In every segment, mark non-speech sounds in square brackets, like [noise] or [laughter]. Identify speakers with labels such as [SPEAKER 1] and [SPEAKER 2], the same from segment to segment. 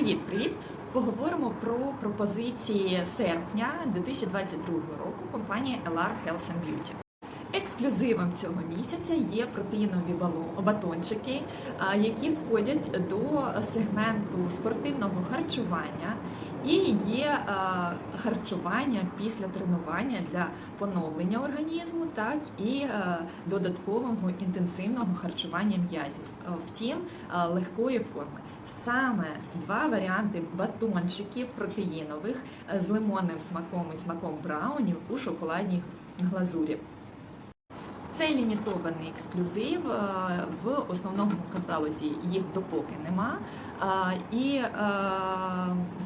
[SPEAKER 1] Привіт-привіт! Поговоримо про пропозиції серпня 2022 року компанії LR Health and Beauty. Ексклюзивом цього місяця є протеїнові батончики, які входять до сегменту спортивного харчування. І є а, харчування після тренування для поновлення організму, так і а, додаткового інтенсивного харчування м'язів, а, втім легкої форми. Саме два варіанти батончиків протеїнових з лимонним смаком і смаком браунів у шоколадній глазурі. Цей лімітований ексклюзив е, в основному каталозі їх допоки нема. І е,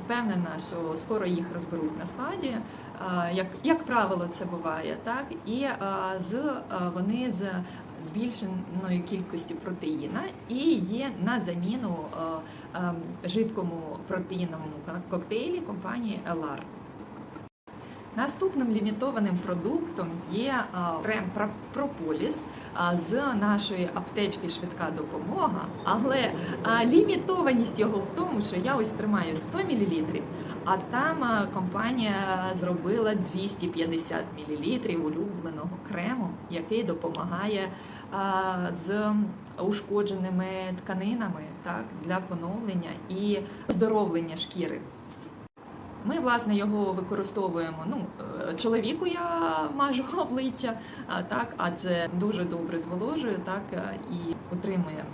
[SPEAKER 1] впевнена, що скоро їх розберуть на складі. Як, як правило, це буває, так і е, з вони з збільшеною кількістю протеїна і є на заміну е, е, жидкому протеїновому коктейлі компанії LR. Наступним лімітованим продуктом є крем Про- Прополіс з нашої аптечки Швидка допомога. Але лімітованість його в тому, що я ось тримаю 100 мл, а там компанія зробила 250 мл улюбленого крему, який допомагає з ушкодженими тканинами так, для поновлення і оздоровлення шкіри. Ми власне його використовуємо. Ну е, чоловіку я [laughs] мажу обличчя, так адже дуже добре зволожує, так е, і утримує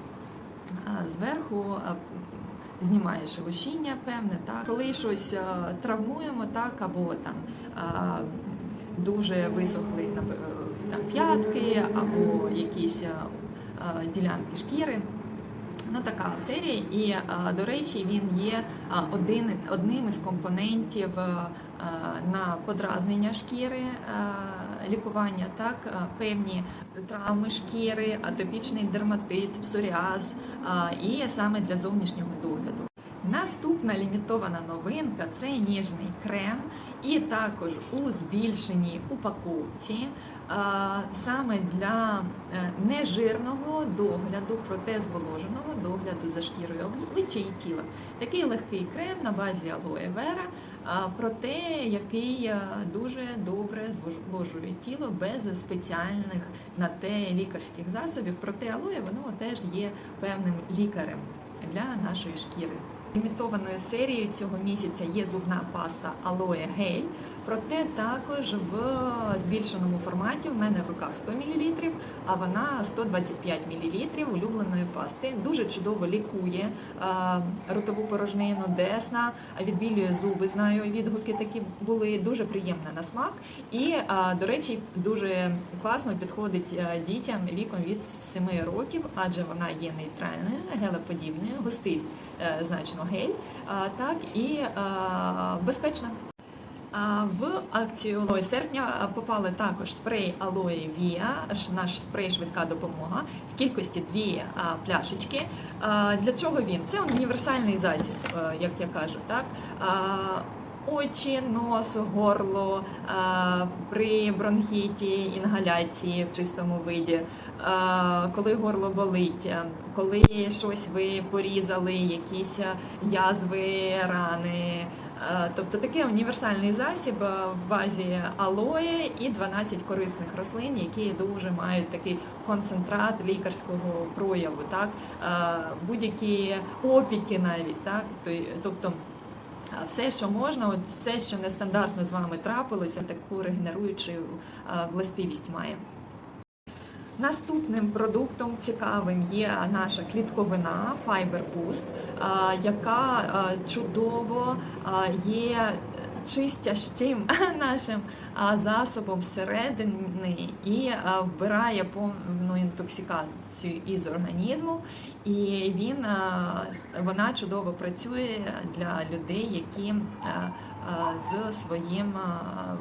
[SPEAKER 1] зверху. Знімає шелушіння, певне, так коли щось е, травмуємо, так або там дуже висохли е, там п'ятки, або якісь е, е, ділянки шкіри. Ну, така серія, і до речі, він є один одним із компонентів на подразнення шкіри, лікування, так певні травми шкіри, атопічний дерматит, псоріаз, і саме для зовнішнього догляду. Наступна лімітована новинка це ніжний крем, і також у збільшеній упаковці саме для е, нежирного догляду, проте зволоженого догляду за шкірою обличчя і тіла. Такий легкий крем на базі алоe вера, проте який е, дуже добре зволожує тіло без спеціальних на те лікарських засобів. Проте алоe воно теж є певним лікарем для нашої шкіри. Лімітованою серією цього місяця є зубна паста Aloe Gel, проте також в збільшеному форматі в мене в руках 100 мл, а вона 125 мл улюбленої пасти. Дуже чудово лікує е, ротову порожнину, десна, відбілює зуби. Знаю, відгуки такі були дуже приємна на смак. І, е, до речі, дуже класно підходить е, дітям віком від 7 років, адже вона є нейтральною, гелеподібною, густий е, значно гель, так і безпечна. В акцію «Алої серпня попали також спрей алої Via, наш спрей швидка допомога в кількості дві пляшечки. Для чого він? Це універсальний засіб, е, як я кажу, так. Очі, нос, горло а, при бронхіті, інгаляції в чистому виді, а, коли горло болить, коли щось ви порізали, якісь язви, рани. Е, Тобто такий універсальний засіб е, в базі алоє і 12 корисних рослин, які дуже мають такий концентрат лікарського прояву, так Е, будь-які опіки навіть, так То- тобто. Все, що можна, от все, що нестандартно з вами трапилося, таку регенеруючу властивість має. Наступним продуктом цікавим є наша клітковина Fiber Boost, яка чудово є чистящим [laughs] нашим засобом всередини і вбирає повну інтоксикацію із організму. І він вона чудово працює для людей, які з своїм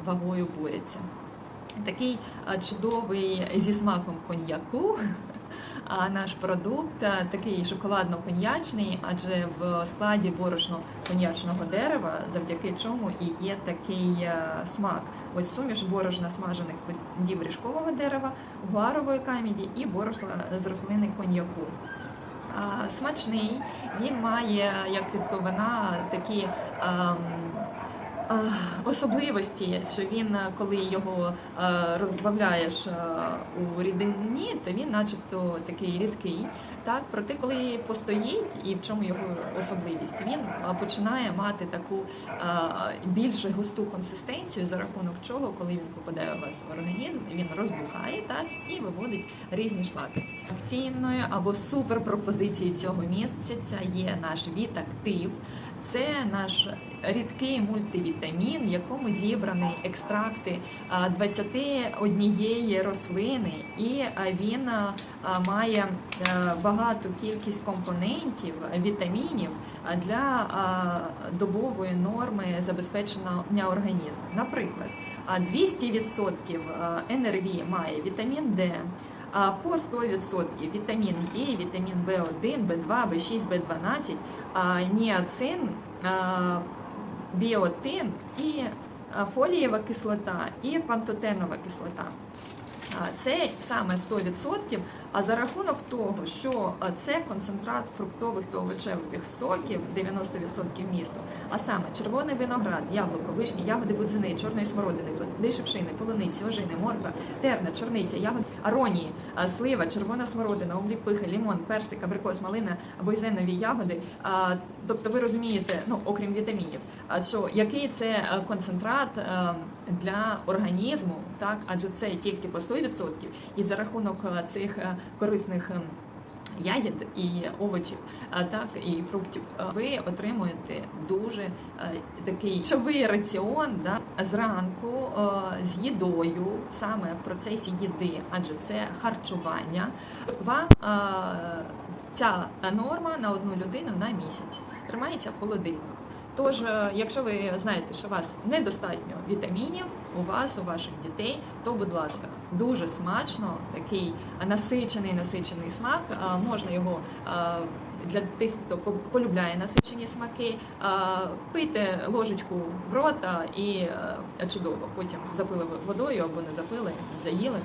[SPEAKER 1] вагою борються. Такий чудовий зі смаком коньяку. А наш продукт такий шоколадно-коньячний, адже в складі борошно-коньячного дерева, завдяки чому і є такий смак. Ось суміш борошна смажених плодів ріжкового дерева, гуарової камеді і борошна з рослини коньяку. смачний. Він має як клітковина такі. Особливості, що він, е, коли його е, розбавляєш е, у рідині, то він, начебто, такий рідкий. Так, проте, коли постоїть, і в чому його особливість, він починає мати таку більш густу консистенцію, за рахунок чого, коли він попадає у вас в організм, він розбухає так і виводить різні шлаки. Акційною або суперпропозицією цього місяця є наш Вітактив. Це наш рідкий мультивітамін, в якому зібрані екстракти а, 21 рослини, і він має багату кількість компонентів вітамінів для добової норми забезпечення організму. Наприклад, а, 200% НРВ має вітамін Д. А по 100% вітамін Е, вітамін В1, В2, В6, В12, ніацин, біотин і фолієва кислота і пантотенова кислота. Це саме 100%, а за рахунок того, що це концентрат фруктових та овочевих соків 90% місту, а саме червоний виноград, яблуко, вишні, ягоди будзини, чорної смородини, плоди шипшини, полуниці, ожини, морква, терна, чорниця, ягоди, аронії, слива, червона смородина, обліпихи, лімон, персик, абрикос, малина, бойзенові ягоди. Тобто ви розумієте, ну окрім вітамінів, що який це концентрат для організму, так адже це тільки по 100%, і за рахунок е, цих е, корисних. ем, Ягід і овочів, а так і фруктів, е, ви отримуєте дуже е, такий човий раціон да, зранку е, з їдою, саме в процесі їди, адже це харчування. Вам е, ця норма на одну людину на місяць тримається в холодильнику. Тож, е, якщо ви знаєте, що у вас недостатньо вітамінів, у вас, у ваших дітей, то будь ласка, дуже смачно, такий насичений, насичений смак. Е, Можна його е, для тих, хто по- полюбляє насичені смаки, пийте ложечку в рота і чудово. Потім запили водою або не запили, заїли.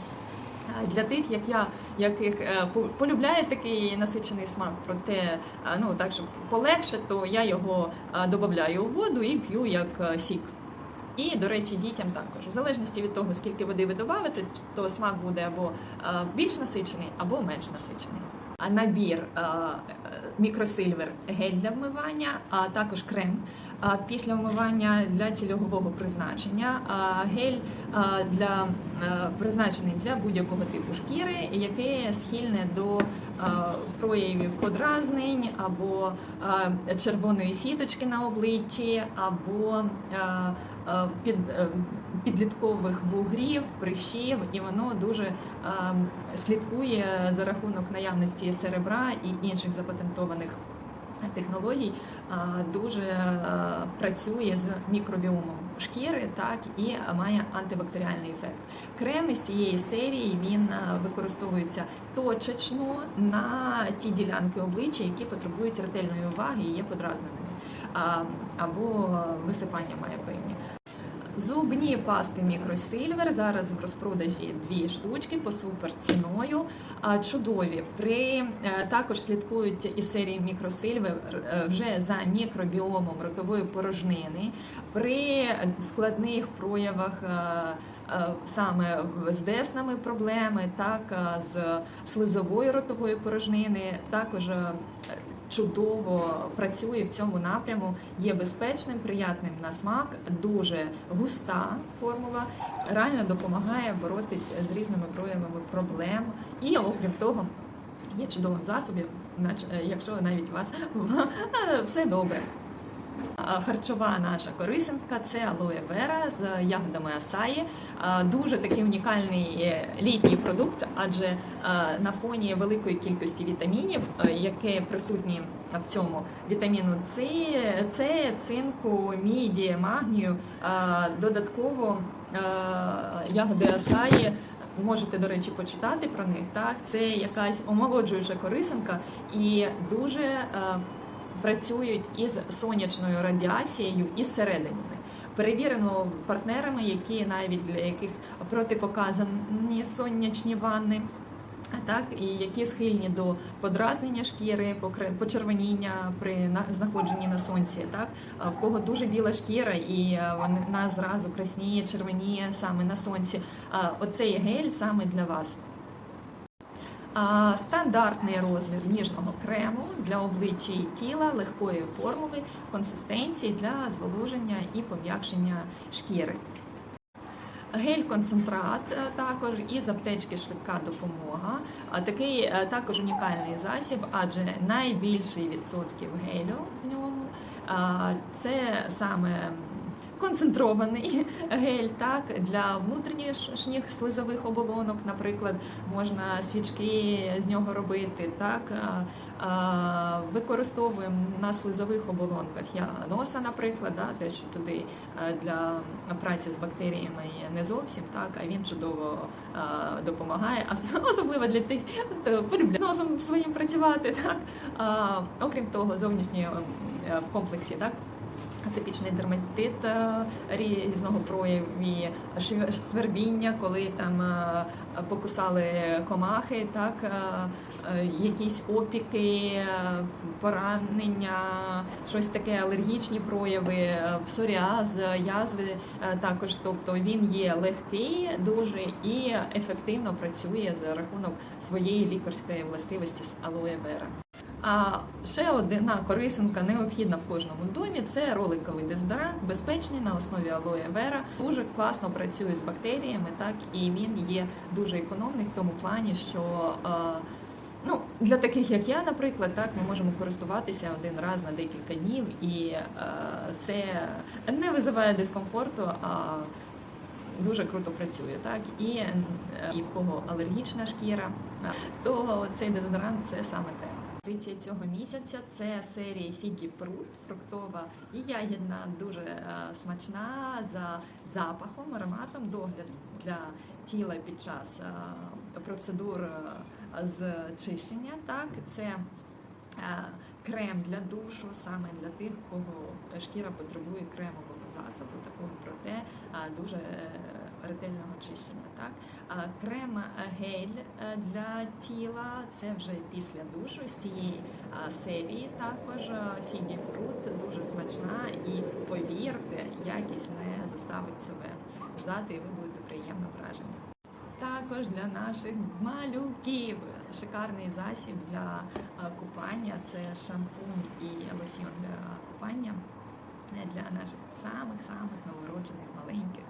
[SPEAKER 1] А Для тих, як я, яких е, полюбляє такий насичений смак, проте е, ну так щоб полегше, то я його е, додаю у воду і п'ю як е, сік. І, до речі, дітям також. В залежності від того, скільки води ви додавите, то смак буде або е, більш насичений, або менш насичений. А набір е, е, мікросильвер гель для вмивання, а також крем після вмивання для цільового призначення, гель для призначений для будь-якого типу шкіри, яке схильне до проявів подразнень або червоної сіточки на обличчі, або під, е, підліткових вугрів, прищів, і воно дуже слідкує за рахунок наявності серебра і інших запатентованих технологій дуже працює з мікробіомом шкіри, так і має антибактеріальний ефект. Крем із цієї серії він використовується точечно на ті ділянки обличчя, які потребують ретельної уваги і є подразненими, або висипання має певні. Зубні пасти Мікросильвер зараз в розпродажі дві штучки по супер ціною. Чудові. При е, також слідкують із серії Мікросильвер е, вже за мікробіомом ротової порожнини. При складних проявах. е, Саме з деснами проблеми, так з слизовою ротової порожнини, також чудово працює в цьому напряму, є безпечним, приятним на смак, дуже густа формула, реально допомагає боротись з різними проявами проблем. І окрім того, є чудовим засобом, якщо навіть у вас [laughs] все добре. Харчова наша корисинка це алоє вера з ягодами асаї. Дуже такий унікальний е, літній продукт, адже на фоні великої кількості вітамінів, е, які присутні в цьому вітаміну С, цинку, міді, магнію, додатково ягоди асаї. Можете, до речі, почитати про них. Так, це якась омолоджуюча корисинка і дуже е, працюють із сонячною радіацією і зсередини. Перевірено партнерами, які навіть для яких протипоказані сонячні ванни. Так, і які схильні до подразнення шкіри, почервоніння при на- знаходженні на сонці, так в кого дуже біла шкіра і е, вона зразу красніє, червоніє саме на сонці. Оцей гель саме для вас. Стандартний розмір ніжного крему для обличчя і тіла легкої формули, консистенції для зволоження і пом'якшення шкіри. Гель-концентрат е, також із аптечки швидка допомога. Такий е, також унікальний засіб, адже найбільший відсотків гелю в ньому це саме концентрований гель так для внутрішніх слизових оболонок, наприклад, можна свічки з нього робити. Так використовуємо на слизових оболонках я носа, наприклад, да, те, що туди для праці з бактеріями не зовсім так, а він чудово допомагає, особливо для тих, хто полюбляє носом своїм працювати. Так окрім того, зовнішній е, в комплексі, так. Атипічний дерматит е, різного прояві, свербіння, коли там е, покусали комахи, так е, якісь опіки, поранення, щось таке, алергічні прояви, псоріаз, язви також. Тобто він є легкий дуже і ефективно працює за рахунок своєї лікарської властивості з алоє вера. А ще одна корисинка необхідна в кожному домі це роликовий дезодорант, безпечний на основі алоє вера. Дуже класно працює з бактеріями, так і він є дуже економний в тому плані, що е, ну для таких як я, наприклад, так ми можемо користуватися один раз на декілька днів, і е, це не визиває дискомфорту. а Дуже круто працює, так і, е, і в кого алергічна шкіра, то цей дезодорант це саме те. Позиція цього місяця. Це серія Фігі Фрут, фруктова і ягідна, дуже е, смачна за запахом, ароматом, догляд для тіла під час е, процедур е, з чищення. Так, це крем для душу, саме для тих, кого шкіра потребує кремового засобу, такого. Проте дуже ретельного чищення. Так, а крем е, гель е, для тіла це вже після душу з цієї е, серії. Також фігі фрут дуже смачна і повірте, якість не заставить себе ждати, і ви будете приємно вражені. Також для наших малюків шикарний засіб для е, купання це шампунь і лосьйон для купання е, для наших самих-самих новороджених маленьких.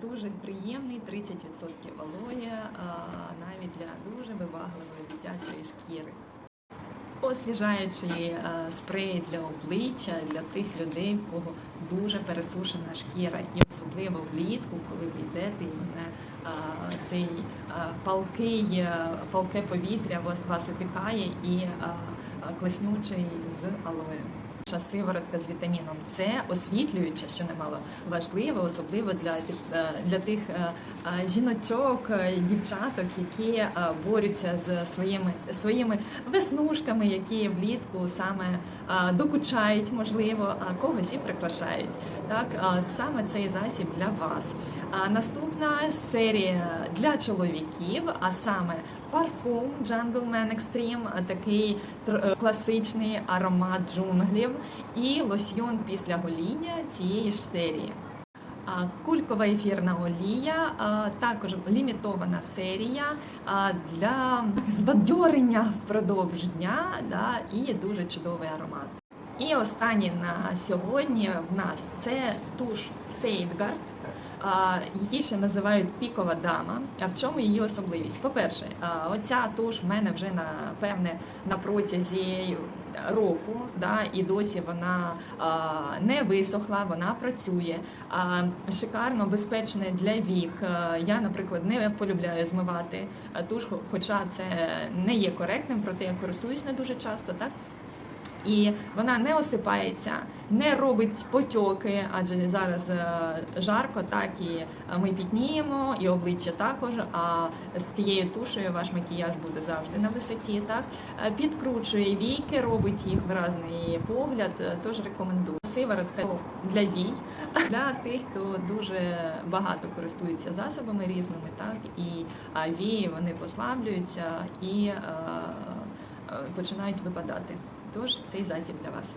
[SPEAKER 1] Дуже приємний 30% алоє, навіть для дуже вивагливої дитячої шкіри. Освіжаючий спрей для обличчя для тих людей, в кого дуже пересушена шкіра, і особливо влітку, коли ви йдете, і мене цей палкий, е, палке повітря вас, опікає і класнючий з алоє. Сиворотка з вітаміном С освітлююча, що немало важливо, особливо для е, для тих е, е, жіночок, дівчаток, які борються з своїми своїми веснушками, які влітку саме докучають, можливо, а когось і прикрашають. Так, саме цей засіб для вас. А наступна серія для чоловіків, а саме парфум Gentleman Extreme, такий е, класичний аромат джунглів, і лосьйон після гоління цієї ж серії. Кулькова ефірна олія, також лімітована серія для збадьорення впродовж дня, да, і дуже чудовий аромат. І останнє на сьогодні в нас це туш Сейдгард, її ще називають пікова дама. А в чому її особливість? По-перше, оця туш в мене вже напевне на протязі року, да, і досі вона не висохла, вона працює. Шикарно, безпечне для вік. Я, наприклад, не полюбляю змивати туш, хоча це не є коректним, проте я користуюсь не дуже часто, так. І вона не осипається, не робить потьоки, адже зараз е, жарко, так і е, ми пітніємо, і обличчя також. А з цією тушею ваш макіяж буде завжди на висоті. Так Е, підкручує віки, робить їх виразний погляд. Тож рекомендую. Сиворотка для вій, [laughs] для тих, хто дуже багато користується засобами різними, так і вії вони послаблюються і починають випадати. Тож цей засіб для вас.